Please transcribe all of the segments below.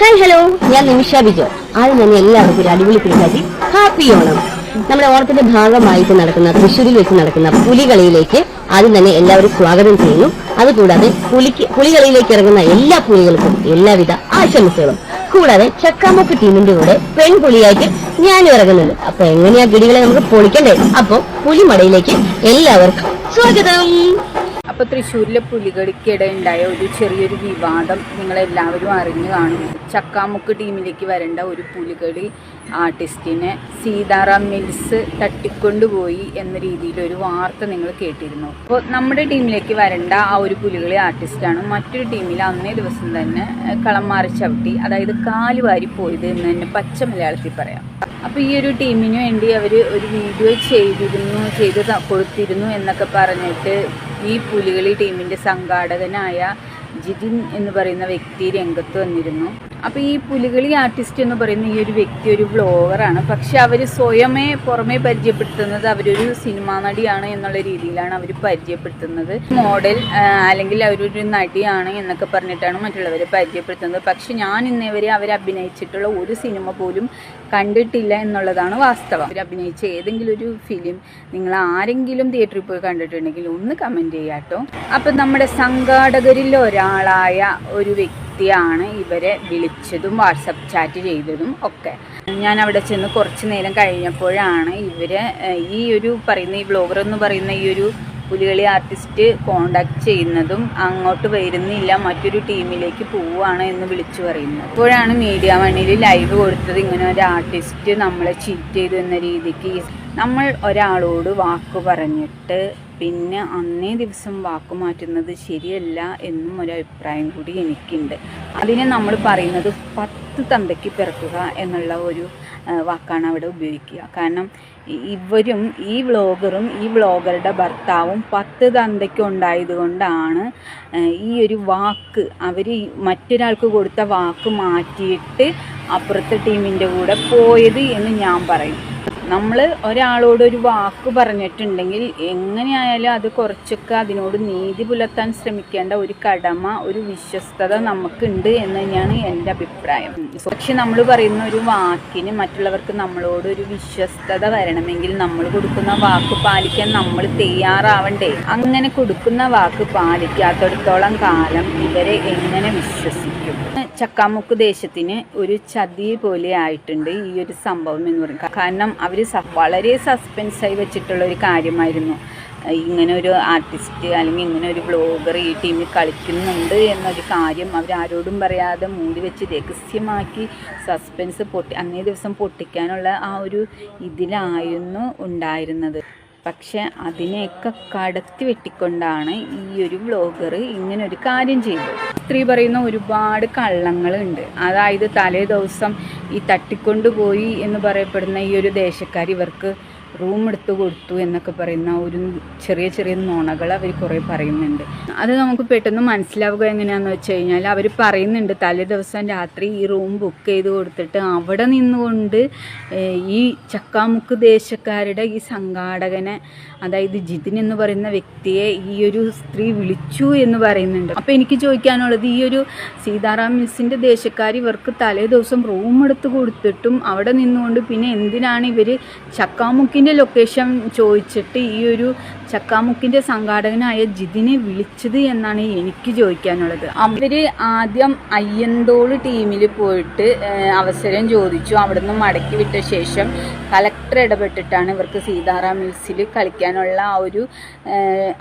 Hi hello ഞാൻ നിമിഷ ബിജോ. ആദ്യം തന്നെ എല്ലാവർക്കും ഒരു അടിപൊളി പിടിക്കാറ്റി ഹാപ്പി ഓണം. നമ്മുടെ ഓണത്തിന്റെ ഭാഗമായിട്ട് നടക്കുന്ന തൃശ്ശൂരിൽ വെച്ച് നടക്കുന്ന പുലികളിയിലേക്ക് ആദ്യം തന്നെ എല്ലാവരും സ്വാഗതം ചെയ്യുന്നു. അതുകൂടാതെ പുലിക്ക് പുലികളിയിലേക്ക് ഇറങ്ങുന്ന എല്ലാ പുലികൾക്കും എല്ലാവിധ ആശംസകളും. കൂടാതെ ചക്കാമുക്ക് ടീമിന്റെ കൂടെ പെൺപുലിയായിട്ട് ഞാനും ഇറങ്ങുന്നുണ്ട്. അപ്പൊ എങ്ങനെയാ ഗിടികളെ നമുക്ക് പൊളിക്കണ്ടേ? അപ്പൊ പുലിമടയിലേക്ക് എല്ലാവർക്കും സ്വാഗതം. അപ്പോൾ തൃശ്ശൂരിലെ പുലികളിക്കിടെ ഉണ്ടായ ഒരു ചെറിയൊരു വിവാദം നിങ്ങളെല്ലാവരും അറിഞ്ഞു കാണും. ചക്കാമുക്ക് ടീമിലേക്ക് വരേണ്ട ഒരു പുലികളി ആർട്ടിസ്റ്റിനെ സീതാറാം മിൽസ് തട്ടിക്കൊണ്ടുപോയി എന്ന രീതിയിലൊരു വാർത്ത നിങ്ങൾ കേട്ടിരുന്നു. അപ്പോൾ നമ്മുടെ ടീമിലേക്ക് വരേണ്ട ആ ഒരു പുലികളി ആർട്ടിസ്റ്റാണ് മറ്റൊരു ടീമിൽ അന്നേ ദിവസം തന്നെ കളം മാറി ചവിട്ടി അതായത് കാൽ വാരി പോയത് എന്ന് തന്നെ പച്ച മലയാളത്തിൽ പറയാം. അപ്പോൾ ഈ ഒരു ടീമിന് വേണ്ടി അവർ ഒരു വീഡിയോ ചെയ്തിരുന്നു ചെയ്ത് കൊടുത്തിരുന്നു എന്നൊക്കെ പറഞ്ഞിട്ട് ഈ പുലികളി ടീമിന്റെ സംഘാടകനായ ജിതിൻ എന്ന് പറയുന്ന വ്യക്തി രംഗത്ത് വന്നിരുന്നു. അപ്പോൾ ഈ പുലികളി ആർട്ടിസ്റ്റ് എന്ന് പറയുന്ന ഈ ഒരു വ്യക്തി ഒരു വ്ളോഗറാണ് പക്ഷെ അവർ സ്വയമേ പുറമേ പരിചയപ്പെടുത്തുന്നത് അവരൊരു സിനിമാ നടിയാണ് എന്നുള്ള രീതിയിലാണ് അവർ പരിചയപ്പെടുത്തുന്നത്. മോഡൽ അല്ലെങ്കിൽ അവരൊരു നടിയാണ് എന്നൊക്കെ പറഞ്ഞിട്ടാണ് മറ്റുള്ളവരെ പരിചയപ്പെടുത്തുന്നത്. പക്ഷെ ഞാൻ ഇന്നേവരെ അവർ അഭിനയിച്ചിട്ടുള്ള ഒരു സിനിമ പോലും കണ്ടിട്ടില്ല എന്നുള്ളതാണ് വാസ്തവം. അവർ അഭിനയിച്ച ഏതെങ്കിലും ഒരു ഫിലിം നിങ്ങൾ ആരെങ്കിലും തിയേറ്ററിൽ പോയി കണ്ടിട്ടുണ്ടെങ്കിൽ ഒന്ന് കമന്റ് ചെയ്യാട്ടോ. അപ്പം നമ്മുടെ സംഘാടകരിൽ ഒരാളായ ഒരു വ്യക്തിയാണ് ഇവരെ വിളിച്ചതും വാട്സപ്പ് ചാറ്റ് ചെയ്തതും ഒക്കെ. ഞാൻ അവിടെ ചെന്ന് കുറച്ച് നേരം കഴിഞ്ഞപ്പോഴാണ് ഇവരെ ഈ ഒരു പറയുന്ന ഈ ബ്ലോഗർ എന്ന് പറയുന്ന ഈ ഒരു പുലികളി ആർട്ടിസ്റ്റ് കോണ്ടാക്ട് ചെയ്യുന്നതും അങ്ങോട്ട് വരുന്നില്ല മറ്റൊരു ടീമിലേക്ക് പോവുകയാണ് എന്ന് വിളിച്ചു പറയുന്നത് അപ്പോഴാണ് മീഡിയ വണ്ണിൽ ലൈവ് കൊടുത്തത് ഇങ്ങനെ ഒരു ആർട്ടിസ്റ്റ് നമ്മളെ ചീറ്റ് ചെയ്തു എന്ന രീതിക്ക്. നമ്മൾ ഒരാളോട് വാക്ക് പറഞ്ഞിട്ട് പിന്നെ അന്നേ ദിവസം വാക്ക് മാറ്റുന്നത് ശരിയല്ല എന്നും ഒരു അഭിപ്രായം കൂടി എനിക്കുണ്ട്. അതിനെ നമ്മൾ പറയുന്നത് പത്ത് തന്തയ്ക്ക് പിറക്കുക എന്നുള്ള ഒരു വാക്കാണ് അവിടെ ഉപയോഗിക്കുക. കാരണം ഇവരും ഈ വ്ളോഗറും ഈ വ്ളോഗറുടെ ഭർത്താവും പത്ത് തന്തയ്ക്ക് ഉണ്ടായത് കൊണ്ടാണ് ഈ ഒരു വാക്ക് അവർ മറ്റൊരാൾക്ക് കൊടുത്ത വാക്ക് മാറ്റിയിട്ട് അപ്പുറത്തെ ടീമിന്റെ കൂടെ പോയത് എന്ന് ഞാൻ പറയും. നമ്മൾ ഒരാളോട് ഒരു വാക്ക് പറഞ്ഞിട്ടുണ്ടെങ്കിൽ എങ്ങനെയായാലും അത് കുറച്ചൊക്കെ അതിനോട് നീതി പുലർത്താൻ ശ്രമിക്കേണ്ട ഒരു കടമ ഒരു വിശ്വസ്തത നമുക്കുണ്ട് എന്ന് തന്നെയാണ് എന്റെ അഭിപ്രായം. പക്ഷെ നമ്മൾ പറയുന്ന ഒരു വാക്കിന് മറ്റുള്ളവർക്ക് നമ്മളോട് ഒരു വിശ്വസ്തത വരണമെങ്കിൽ നമ്മൾ കൊടുക്കുന്ന വാക്ക് പാലിക്കാൻ നമ്മൾ തയ്യാറാവണ്ടേ? അങ്ങനെ കൊടുക്കുന്ന വാക്ക് പാലിക്കാത്തടത്തോളം കാലം ഇവരെ എങ്ങനെ വിശ്വസിക്കും? ചക്കാമുക്ക് ദേശത്തിന് ഒരു ചതി പോലെ ആയിട്ടുണ്ട് ഈ ഒരു സംഭവം എന്ന് പറയുന്നത്. കാരണം അവർ വളരെ സസ്പെൻസായി വെച്ചിട്ടുള്ള ഒരു കാര്യമായിരുന്നു. ഇങ്ങനെ ഒരു ആർട്ടിസ്റ്റ് അല്ലെങ്കിൽ ഇങ്ങനെ ഒരു ബ്ലോഗർ ഈ ടീമിൽ കളിക്കുന്നുണ്ട് എന്നൊരു കാര്യം അവർ ആരോടും പറയാതെ മൂടി വെച്ച് രഹസ്യമാക്കി സസ്പെൻസ് പൊട്ടി അന്നേ ദിവസം പൊട്ടിക്കാനുള്ള ആ ഒരു ഇതിലായിരുന്നു ഉണ്ടായിരുന്നത്. പക്ഷെ അതിനെയൊക്കെ കടത്തി വെട്ടിക്കൊണ്ടാണ് ഈ ഒരു ബ്ലോഗർ ഇങ്ങനൊരു കാര്യം ചെയ്തത്. സ്ത്രീ പറയുന്ന ഒരുപാട് കള്ളങ്ങളുണ്ട്. അതായത് തലേ ദിവസം ഈ തട്ടിക്കൊണ്ടുപോയി എന്ന് പറയപ്പെടുന്ന ഈ ഒരു ദേശക്കാർ ഇവർക്ക് റൂം എടുത്ത് കൊടുത്തു എന്നൊക്കെ പറയുന്ന ഒരു ചെറിയ ചെറിയ നുണകൾ അവർ കുറേ പറയുന്നുണ്ട്. അത് നമുക്ക് പെട്ടെന്ന് മനസ്സിലാവുക എങ്ങനെയാണെന്ന് വെച്ച് കഴിഞ്ഞാൽ അവർ പറയുന്നുണ്ട് തലേ ദിവസം രാത്രി ഈ റൂം ബുക്ക് ചെയ്ത് കൊടുത്തിട്ട് അവിടെ നിന്നുകൊണ്ട് ഈ ചക്കാമുക്ക് ദേശക്കാരുടെ ഈ സംഘാടകനെ അതായത് ജിതിൻ എന്ന് പറയുന്ന വ്യക്തിയെ ഈ ഒരു സ്ത്രീ വിളിച്ചു എന്ന് പറയുന്നുണ്ട്. അപ്പോൾ എനിക്ക് ചോദിക്കാനുള്ളത് ഈ ഒരു സീതാറാം മിൽസിന്റെ ദേശക്കാർ ഇവർക്ക് തലേ ദിവസം റൂം എടുത്ത് കൊടുത്തിട്ടും അവിടെ നിന്നുകൊണ്ട് പിന്നെ എന്തിനാണ് ഇവർ ചക്കാമുക്കിന്റെ ലൊക്കേഷൻ ചോദിച്ചിട്ട് ഈ ഒരു ചക്കാമുക്കിന്റെ സംഘാടകനായ ജിതിനെ വിളിച്ചത് എന്നാണ് എനിക്ക് ചോദിക്കാനുള്ളത്. അവർ ആദ്യം അയ്യന്തോൾ ടീമിൽ പോയിട്ട് അവസരം ചോദിച്ചു. അവിടുന്ന് മടക്കി വിട്ട ശേഷം കലക്ടർ ഇടപെട്ടിട്ടാണ് ഇവർക്ക് സീതാറാം മിൽസിൽ കളിക്കാനുള്ള ആ ഒരു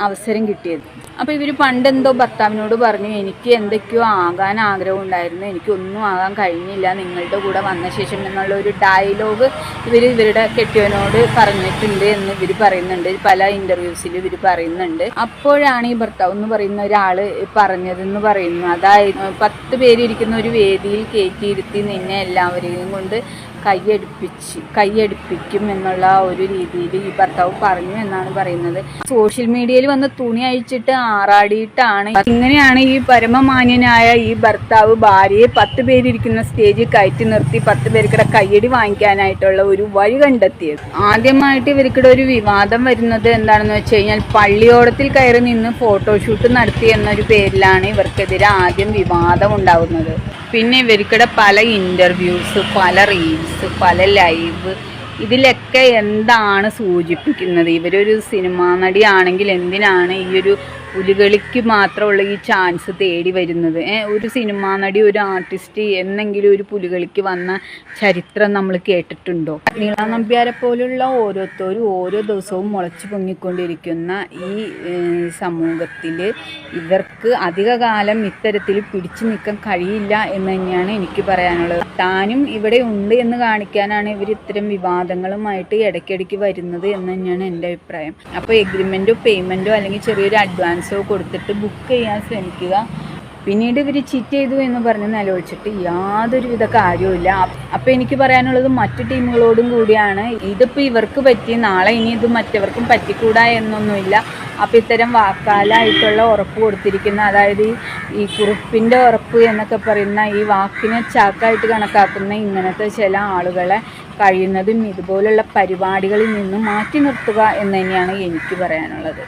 അവസരം കിട്ടിയത്. അപ്പോൾ ഇവർ പണ്ടെന്തോ ഭർത്താവിനോട് പറഞ്ഞു എനിക്ക് എന്തൊക്കെയോ ആകാൻ ആഗ്രഹം ഉണ്ടായിരുന്നു. എനിക്കൊന്നും ആകാൻ കഴിഞ്ഞില്ല. നിങ്ങളുടെ കൂടെ വന്ന ശേഷം എന്നുള്ള ഒരു ഡയലോഗ് ഇവർ ഇവരുടെ കെട്ടിയവനോട് പറഞ്ഞിട്ടുണ്ട് എന്ന് ഇവർ പറയുന്നുണ്ട്. പല ഇന്റർവ്യൂസിൽ ഇവർ പറയുന്നുണ്ട്. അപ്പോഴാണ് ഈ ഭർത്താവ് എന്ന് പറയുന്ന ഒരാൾ പറഞ്ഞതെന്ന് പറയുന്നു. അതായത് പത്ത് പേരിരിക്കുന്ന ഒരു വേദിയിൽ കയറ്റിയിരുത്തി നിന്നെ എല്ലാവരെയും കൊണ്ട് കൈയടുപ്പിച്ച് കയ്യടിപ്പിക്കും എന്നുള്ള ഒരു രീതിയിൽ ഈ ഭർത്താവ് പറഞ്ഞു എന്നാണ് പറയുന്നത്. സോഷ്യൽ മീഡിയയിൽ വന്ന് തുണി അഴിച്ചിട്ട് ആറാടിയിട്ടാണ്. ഇങ്ങനെയാണ് ഈ പരമമാന്യനായ ഈ ഭർത്താവ് ഭാര്യയെ പത്ത് പേരിരിക്കുന്ന സ്റ്റേജിൽ കയറ്റി നിർത്തി പത്ത് പേർക്കിടെ കയ്യടി വാങ്ങിക്കാനായിട്ടുള്ള ഒരു വഴി കണ്ടെത്തിയത്. ആദ്യമായിട്ട് ഇവർക്കിടെ ഒരു വിവാദം വരുന്നത് എന്താണെന്ന് വെച്ച് കഴിഞ്ഞാൽ പള്ളിയോടത്തിൽ കയറി നിന്ന് ഫോട്ടോഷൂട്ട് നടത്തി എന്നൊരു പേരിലാണ് ഇവർക്കെതിരെ ആദ്യം വിവാദം ഉണ്ടാകുന്നത് പിന്നെ ഇവർക്കിടെ പല ഇന്റർവ്യൂസ് പല റീൽസ് പല ലൈവ് ഇതിലൊക്കെ എന്താണ് സൂചിപ്പിക്കുന്നത്? ഇവരൊരു സിനിമാ നടിയാണെങ്കിൽ എന്തിനാണ് ഈ ഒരു പുലികളിക്ക് മാത്രമുള്ള ഈ ചാൻസ് തേടി വരുന്നത്. ഒരു സിനിമാ നടി ഒരു ആർട്ടിസ്റ്റ് എന്നെങ്കിലും ഒരു പുലികളിക്ക് വന്ന ചരിത്രം നമ്മൾ കേട്ടിട്ടുണ്ടോ? നീള നമ്പ്യാരെ പോലുള്ള ഓരോരുത്തരും ഓരോ ദിവസവും മുളച്ചു പൊങ്ങിക്കൊണ്ടിരിക്കുന്ന ഈ സമൂഹത്തിൽ ഇവർക്ക് അധികകാലം ഇത്തരത്തിൽ പിടിച്ചു നിൽക്കാൻ കഴിയില്ല എന്ന് തന്നെയാണ് എനിക്ക് പറയാനുള്ളത്. താനും ഇവിടെ ഉണ്ട് എന്ന് കാണിക്കാനാണ് ഇവർ ഇത്തരം വിവാദങ്ങളുമായിട്ട് ഇടയ്ക്കിടയ്ക്ക് വരുന്നത് എന്ന് തന്നെയാണ് എന്റെ അഭിപ്രായം. അപ്പോൾ എഗ്രിമെന്റോ പേയ്മെന്റോ അല്ലെങ്കിൽ ചെറിയൊരു അഡ്വാൻസോ കൊടുത്തിട്ട് ബുക്ക് ചെയ്യാൻ ശ്രമിക്കുക. പിന്നീട് ഇവർ ചീറ്റ് ചെയ്തു എന്ന് പറഞ്ഞ് നിലവിളിച്ചിട്ട് യാതൊരുവിധ കാര്യവുമില്ല അപ്പോൾ എനിക്ക് പറയാനുള്ളത് മറ്റു ടീമുകളോടും കൂടിയാണ്. ഇതിപ്പോൾ ഇവർക്ക് പറ്റി നാളെ ഇനി ഇത് മറ്റവർക്കും പറ്റിക്കൂടാ എന്നൊന്നുമില്ല. അപ്പോൾ ഇത്തരം വാക്കാലായിട്ടുള്ള ഉറപ്പ് കൊടുത്തിരിക്കുന്ന അതായത് ഈ കുറിപ്പിന്റെ ഉറപ്പ് എന്നൊക്കെ പറയുന്ന ഈ വാക്കിനെ ചാക്കായിട്ട് കണക്കാക്കുന്ന ഇങ്ങനത്തെ ചില ആളുകളെ കഴിയുന്നതും ഇതുപോലുള്ള പരിപാടികളിൽ നിന്നും മാറ്റി നിർത്തുക എന്ന് തന്നെയാണ് എനിക്ക് പറയാനുള്ളത്.